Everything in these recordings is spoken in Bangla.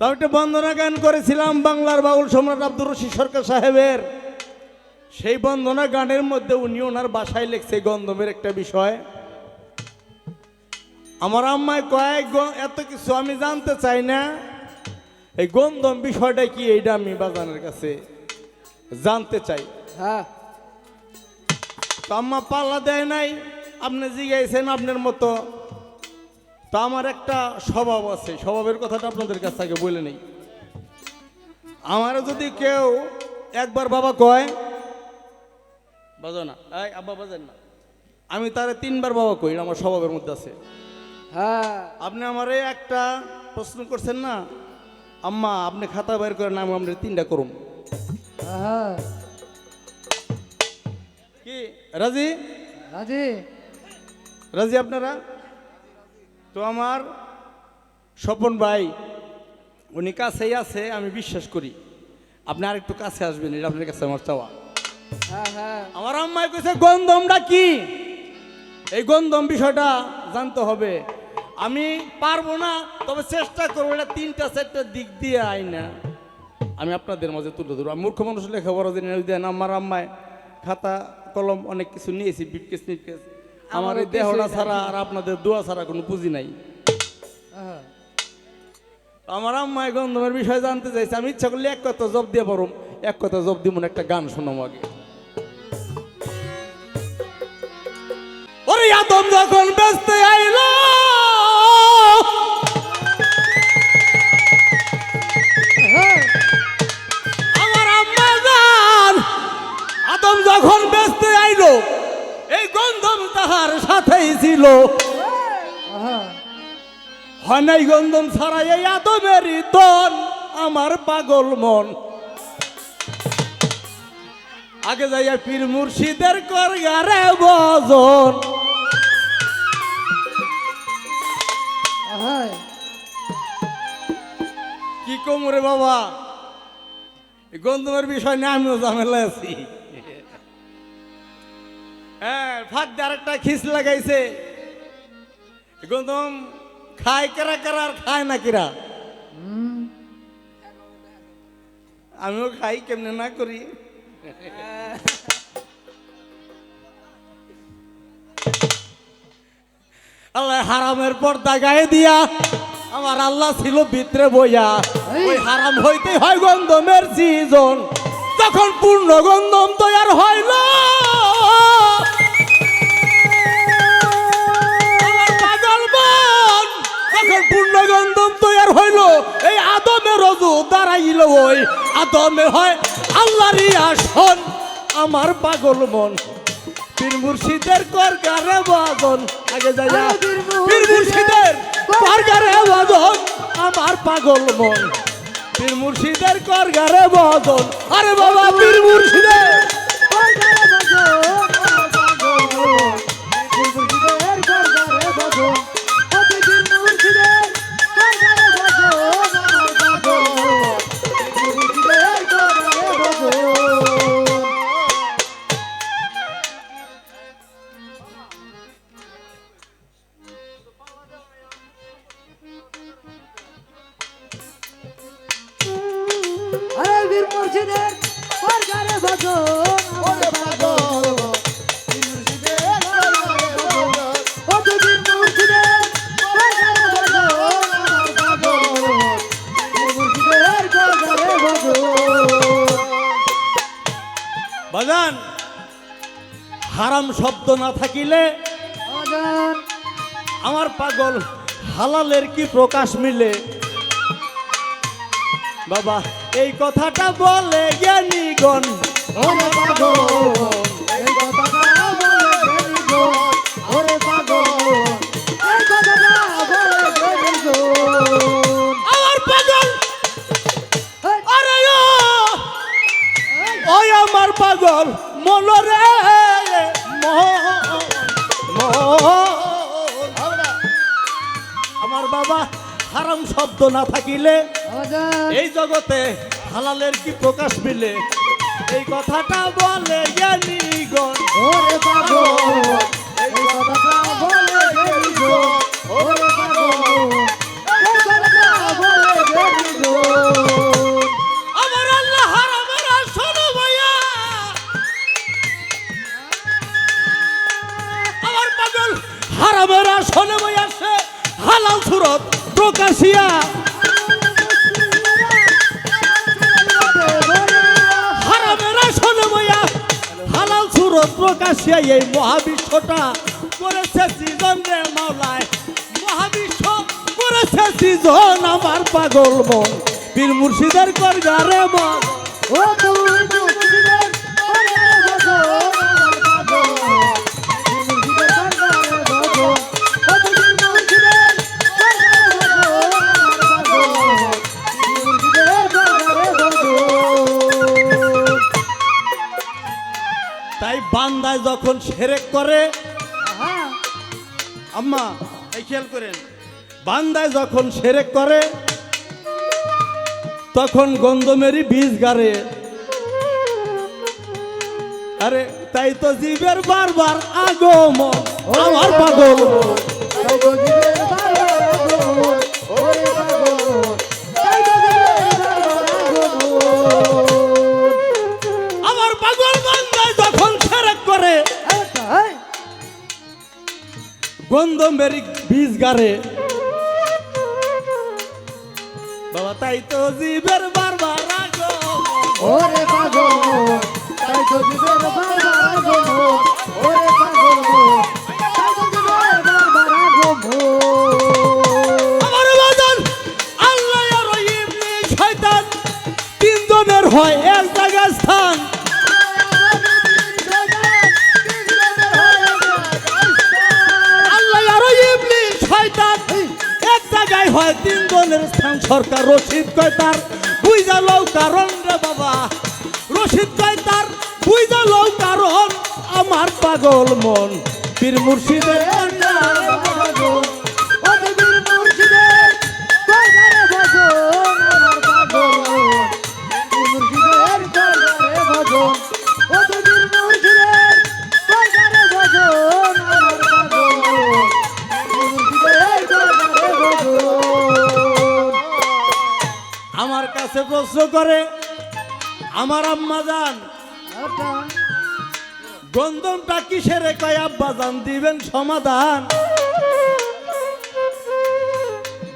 তো আমি একটা বন্দনা গান করেছিলাম বাংলার বাউল সম্রাট আব্দুর রশিদ সরকার সাহেবের। সেই বন্দনা গানের মধ্যে উনি ওনার বাসায় লিখছে গন্ধমের একটা বিষয়। আমার আম্মায় কয়েক এত কিছু আমি জানতে চাই না। এই গন্ধম বিষয়টা কি এইটা আমি বাজানের কাছে জানতে চাই। হ্যাঁ। তো আম্মা পাল্লা দেয় নাই আপনি জিগাইছেন আপনার মতো। তো আমার একটা স্বভাব আছে। স্বভাবের কথাটা আপনাদের কাছ থেকে বলে নেই। আমার যদি কেউ একবার বাবা কয় বাজো না এই আব্বা বাজেন না। আমি তারে তিনবার বাবা কই আমার স্বভাবের মধ্যে আছে। হ্যাঁ। আপনি আমারে একটা প্রশ্ন করছেন না? আম্মা আপনি খাতা বের করেন আমি আপনার তিনটা করুম। হ্যাঁ। কি? রাজি? রাজি। রাজি আপনারা? তো আমার স্বপন ভাই উনি কাছেই আছে আমি বিশ্বাস করি। আপনি আর একটু কাছে আসবেন এটা আপনার কাছে আমার চাওয়া। হ্যাঁ হ্যাঁ। আমার আম্মাই কইছে গন্ধমটা কি? এই গন্ধম বিষয়টা জানতে হবে। আমি পারব না তবে চেষ্টা করব এটা তিনটা চারটা দিক দিয়ে আই না। আমি আপনাদের মাঝে তুলে ধরবো। আমি মূর্খ মানুষ লেখাপড়া দিন দেন আমার আম্মায় খাতা কলম অনেক কিছু নিয়েছি বিটকেস নিটকেস। আমার এই দেহটা ছাড়া আর আপনাদের দোয়া ছাড়া কোনো পুঁজি নাই। আমার আম্মায় গন্ধমের বিষয়ে জানতে চাইছে আমি ইচ্ছা করলে এক কথা জব দিয়ে পারুম এক কথা জব দিব একটা গান শোনাম আগে। ওরে আদম যখন ব্যস্ত আইলো আমার আম্মা আদম যখন ব্যস্ত আইলো তাহার সাথেই ছিল। হনাই নাই গন্ধম ছাড়া এই আদমের তন আমার পাগল মন। আগে যাইয়া পীর মুর্শিদের কর গারে বজন কি কম রে বাবা? গন্ধমের বিষয় নিয়ে আমিও ঝামেলা আছি। হ্যাঁ ফাঁক দিয়ে আরেকটা খিস লাগাইছে। গন্ধম খায় কেরা কেরা আর খায় না কিরা? আমিও খাই কেমনে না করি? আল্লাহ হারামের পর্দা গায়ে দিয়া আমার আল্লাহ ছিল ভিতরে বইয়া। ওই হারাম হইতে হয় গন্ধমের সিজন তখন পূর্ণ গন্ধম তৈয়ার হইল আমার যখন পূর্ণ গন্ধম তৈয়ার হইল। এই আদমে রজু দাঁড়াইল ওই। আদমে হয় আল্লাহরই আসন আমার পাগল মন। পীর মুর্শিদের কর গারে বাজন আগে পীর পীর মুর্শিদের বাজন আমার পাগল মন। পীর মুর্শিদের কর গারে বাজন আরে বাবা পীর মুর্শিদের! ওই গারে বাজো মুর্শিদের বাজো শব্দ না থাকিলে আমার পাগল হালালের কি প্রকাশ মিলে? বাবা এই কথাটা বলে জ্ঞানীগণ। ওরে শব্দ না থাকিলে এই জগতে হালালের কি প্রকাশ মিলে? এই কথাটা বলে জ্ঞানীগণ গণ এই কথাটা পাগল মন। বীর মুর্শিদের করগারে মন। ও তুই বান্দায় যখন সেরেক করে আহা আম্মা এই খেয়াল করেন বান্দায় যখন সেরেক করে তখন গন্ধমেরই বীজ গাড়ে। আরে তাই তো জীবের বারবার আগমন। আমার পাগল। আমার পাগল বান্দায় যখন সেরেক করে এই গন্ধমেরই বীজ গাড়ে। তাই তো জীবের বারবার আগমন। ওরে পাগল তাই তো জীবের বারবার আগমন। ওরে পাগল তাই তো জীবের বারবার আগমন। আমার বাজান আল্লাহ আর ইবলিস শয়তান তিনজনের হয়। জায়গায় তিন দলের স্থান সরকার, রশিদ কয় তার বুঝা লও কারণ রে বাবা। রশিদ কয় তার বুঝা লও কারণ আমার পাগল মন। বীর মুর্শিদের আমার আম্মা যান। গন্ধমটা কিসের কয় আব্বা জান দিবেন সমাধান।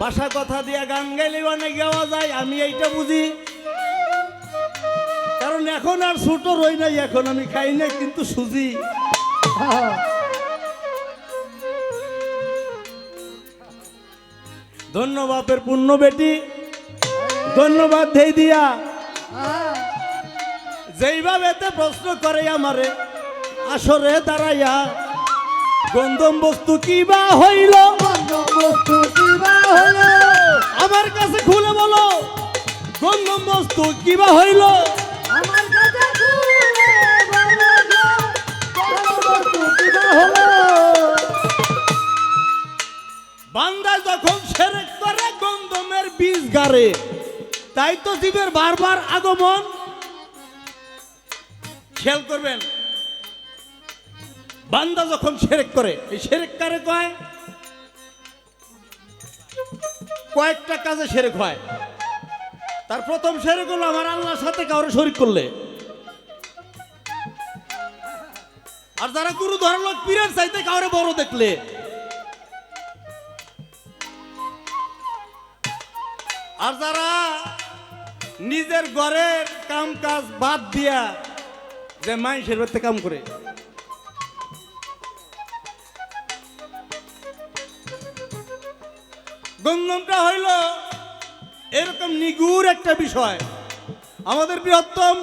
বাসা কথা দিয়ে গান গাইলে অনেক গাওয়া যায় আমি এইটা বুঝি। কারণ এখন আর ছোট রই নাই এখন আমি খাই না কিন্তু সুজি। ধন্যবাদের পূর্ণ বেটি। ধন্যবাদ দেই দিয়া। যেইভাবে প্রশ্ন করে আমারে আসরে দাঁড়াইয়া গন্ধম বস্তু কি বা হইল? আমার কাছে খুলে বলো গন্ধম বস্তু কি বা হইল? আমার কাছে খুলে বলো গো, কোন বস্তু কিবা হলো? বান্দা যখন সেরেক করে গন্ধমের বীজ গাড়ে তাই তো জীবের বারবার আগমন। খেয়াল করবেন, বান্দা যখন সেরেক করে, এই সেরেক কারে কয়? কয়েকটা কাজে সেরেক হয়। তার প্রথম সেরেক হলো আমার আল্লাহর সাথে কারও শরিক করলে। আর যারা গুরু ধরল পীরের চাইতে কাউরে বড় দেখলে। আর যারা নিজের ঘরের কাম কাজ বাদ দিয়া যে মানুষের বাড়িতে কাম করে। গঙ্গমটা হইল এরকম নিগুর একটা বিষয়। আমাদের বৃহত্তম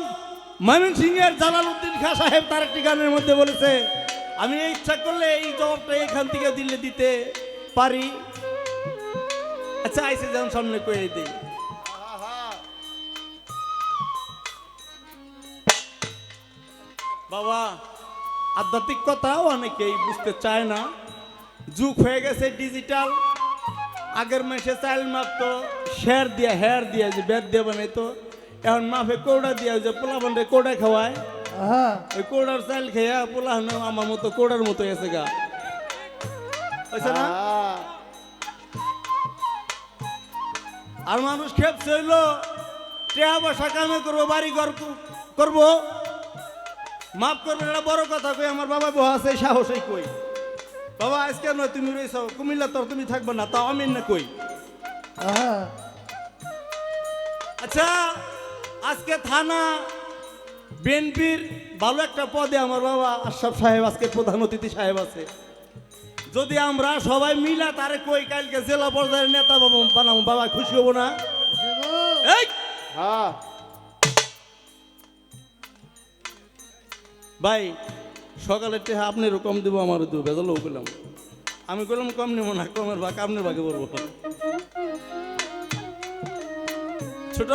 ময়মন সিংয়ের জালাল উদ্দিন খাঁ সাহেব তার একটি গানের মধ্যে বলেছে, আমি ইচ্ছা করলে এই জবাবটা এখান থেকে দিলে দিতে পারি। আচ্ছা আইসে যেমন সামনে কয়ে দিই। বাবা আধ্যাত্মিক কথা অনেকেই বুঝতে চায় না। যুগ হয়ে গেছে ডিজিটাল আগের মাসে চাইল মাপতো শের দিয়া হেয়ার দিয়া যে বেদ দিয়ে বানাইতো। এখন মাফে কৌড়া দিয়া যে পোলা বান্ডে কৌড়া খাওয়ায়। ওই কৌড়ার চাইল খেয়া পোলা হানো আমার মতো কৌড়ার মতো এসে গা। হয়েছে না? আর মানুষ খেপছে হইল টেহা বসা কামে করব বাড়ি ঘর করব? মাফ করবেন এটা বড় কথা কই আমার বাবা বউ আছে সাহসই কই। বাবা আজকে নয় তুমি রয়েছ কুমিল্লা তোর তুমি থাকবে না তাও আমি না কই। আচ্ছা আজকে থানা বিএনপির ভালো একটা পদে আমার বাবা আশরাফ সাহেব আজকে প্রধান অতিথি সাহেব আছে। যদি আমরা সবাই মিলা তারে কই কালকে জেলা পর্যায়ের নেতা বাবু বানাবো বাবা খুশি হব না? হ্যাঁ। ভাই সকালে টেহা আপনারও কম দেবো আমারও দেবো বেজালও করলাম। আমি করলাম কম নেব না কমের ভাগ আপনার ভাগে বলব। ছোট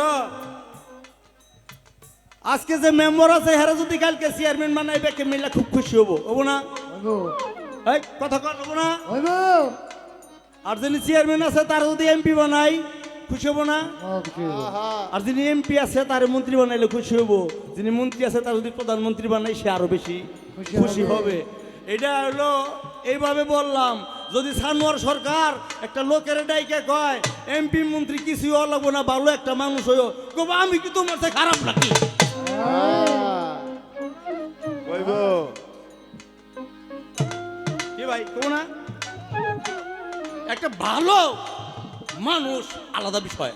আজকে যে মেম্বার আছে হেরা যদি কালকে চেয়ারম্যান বানাই বেকে মিলে খুব খুশি হব। হব না? কথা কর হব না। আর যিনি চেয়ারম্যান আছে তার যদি এমপি বানাই খুশি হব না। হ্যাঁ আর যিনি এমপি আছে তার মন্ত্রী বানাইলে খুশি হব যিনি মন্ত্রী আছে তার যদি প্রধানমন্ত্রী বানাই সে আরও বেশি খুশি হবে। এটা হলো এইভাবে বললাম যদি সানোয়ার সরকার একটা লোকের ডাইকে কয় এমপি মন্ত্রী কিছুই লাগবো না ভালো একটা মানুষ হইও। কব আমি কি তোমার থেকে খারাপ নাকি? কি ভাই কব না? একটা ভালো মানুষ, আলাদা বিষয়।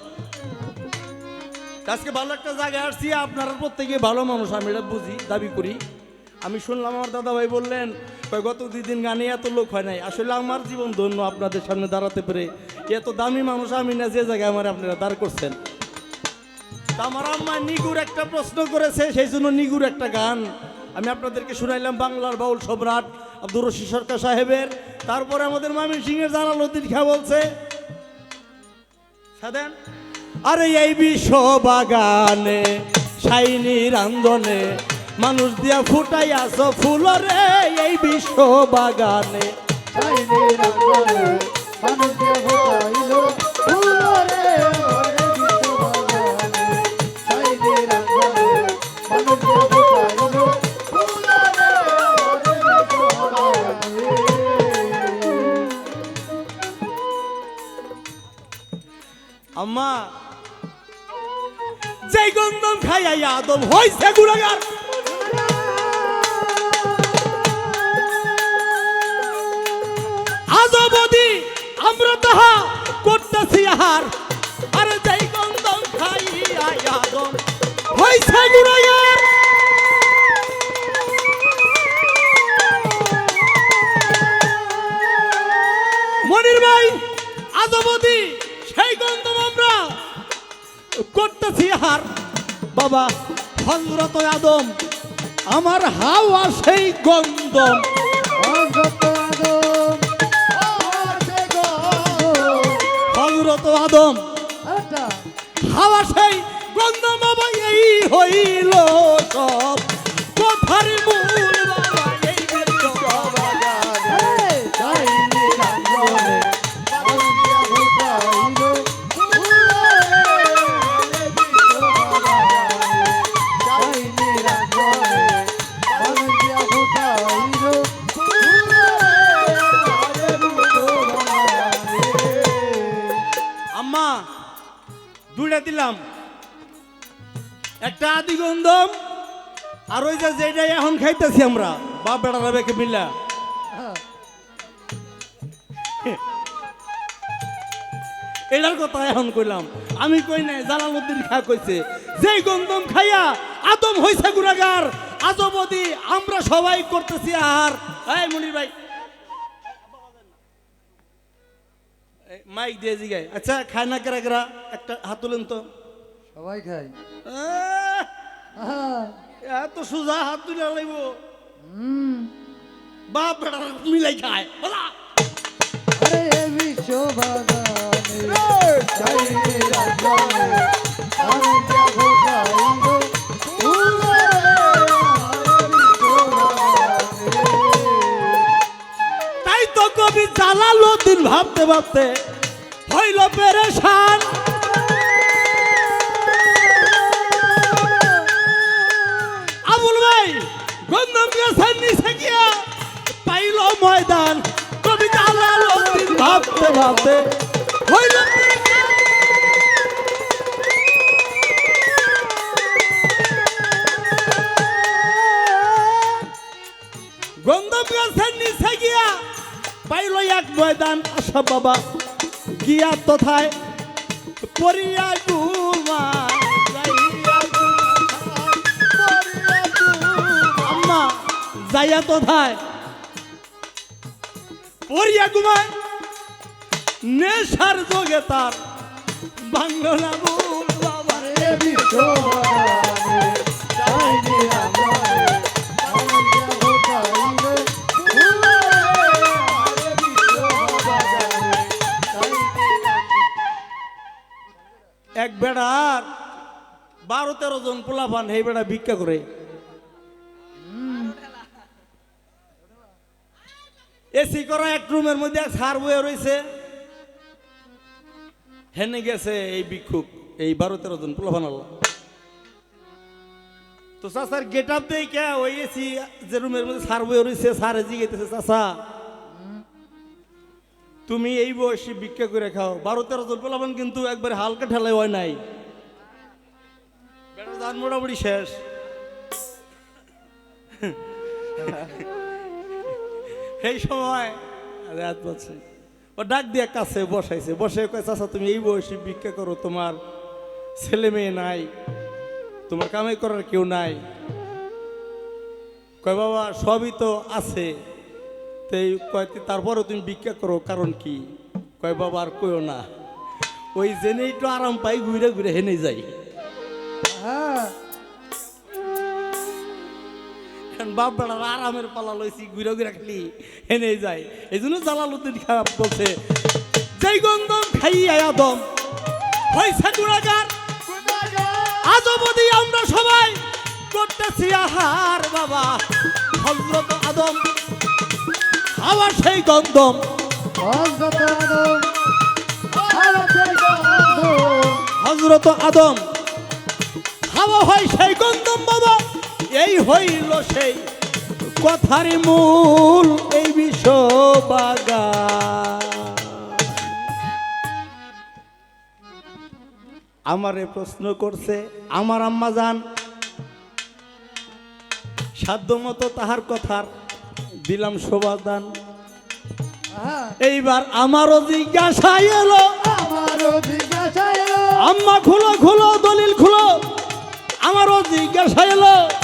আজকে ভালো একটা জায়গায় আসছি, আপনারা প্রত্যেকে ভালো মানুষ, আমি এটা বুঝি, দাবি করি। আমি শুনলাম আমার দাদা ভাই বললেন গত দুই দিন গানে এত লোক হয় নাই। আসলে আমার জীবন ধন্য আপনাদের সামনে দাঁড়াতে পেরে। এত দামি মানুষ আমি না, যে জায়গায় আমার আপনারা দাঁড় করছেন। আমার আম্মা নিগুর একটা প্রশ্ন করেছে, সেই জন্য নিগুর একটা গান। আমি আপনাদেরকে শুনাইলাম বাংলার বাউল সম্রাট আব্দুর রশিদ সরকার সাহেবের। তারপরে আমাদের মামি সিংহের জালালুদ্দিন খা বলছে সাদেন আরে এই বিশ্ব বাগানে সাইনি রান্ধনে মানুষ দিয়া ফুটাই আসো ফুল রে এই বিশ্ব বাগানে রাঙ্গলে, মানুষ দিয়া ফোটাইলো, ফুল রে, গন্ধম খাইয়া আদম হইছে গুণাগার। আজবদি আমরা তাহা করতেছি আহার। আরে যেই গন্ধম খাইয়া আদম হইছে গুণাগার। মনির ভাই আজবদি সেই গন্ধম আমরা করতেছি হার বাবা হজরত আদম আমার হাওয়া সেই গন্ধ। অগত আদম। হজরত আদম হাওয়া সেই গন্ধ বাবা এই হইল সব কথার মূল যেটা এখন খাইতেছি আমরা বাপ বেড়া বেকে মিল্লা এটার কথা এখন কইলাম। আমি কই নাই জালালউদ্দিন খা কইছে যেই গন্ধম খাইয়া আদম হইছে গুনাগার আজবদি আমরা সবাই করতেছি আর এই মনির ভাই। মাইক দিয়ে জিগাই আচ্ছা খায় না কেরা কেরা? একটা হাত তুলেন তো। সবাই আহা, এত সোজা হাত তুলে লাগব বাপ বেটা মিলাই খায়। বলা আরে বিশ্ব বাগানে চাইলে। তাই তো কবি জালালউদ্দিন ভাবতে ভাবতে হইল পেরেশান। গিয়া পাইল ময়দান। গিয়া। পাইল এক ময়দান। আশা বাবা গিয়া তথায় পরিয়া যাইয়া তথায় পরিয়া ঘুমায়। নেশার যোগে তার এক বেড়ার বারো তেরো জন পোলাপান এই বেড়া ভিক্ষা করে। এসি করা এক রুমের মধ্যে সার বয়ে রয়েছে হেনে গেছে এই ভিক্ষুক, এই বারো তেরো জন পোলাপান আল্লাহ তো চাষার গেট আপ দেই কে ওই এসি যে রুমের মধ্যে সার বয়ে রয়েছে সারে জিগাইতেছে চাষা তুমি এই বয়সে ভিক্ষা করে খাও। বারো তেরো জন পোলাপান কিন্তু একবার হালকা ঠেলায় হয় নাই। মোটামুটি শেষ। এই সময়, রাত বলছে, ও ডাক দিয়ে কাছে বসাইছে। বসে কয়, চাচা, তুমি এই বয়সে ভিক্ষা করো, তোমার ছেলে মেয়ে নাই, তোমার কামাই করার কেউ নাই। কয়, বাবা, সবই তো আছে। তো কয় তারপরে তুমি ভিক্ষা করো, কারণ কি? কয়, বাবা, আর কইও না। ওই জেনেই একটু আরাম পাই, ঘুরে ঘুরে হেনে যাই। হ্যাঁ এখন বাপ বেড়ার আরামের পালা লইছি ঘুরে ঘুরে খালি হেনে যায়। এই জন্য জালালুদ্দিন খারাপ বলছে যেই গন্ধম খাইয়া আদম হয়েছে গুণাগার। আজবদি আমরা সবাই করতেছি আহার বাবা হজরত আদম। আবার সেই গন্ধম। হজরত আদম হাওয়া হয় সেই গন্ধম বাবা। এই হইল সেই কথার মূল এই বিশ্ব আমারে প্রশ্ন করছে আমার আম্মা যান সাধ্য মতো তাহার কথার দিলাম হ্যাঁ এইবার আমারও জিজ্ঞাসা এলো। আম্মা খুলো খুলো দলিল খুলো আমারও জিজ্ঞাসা এলো।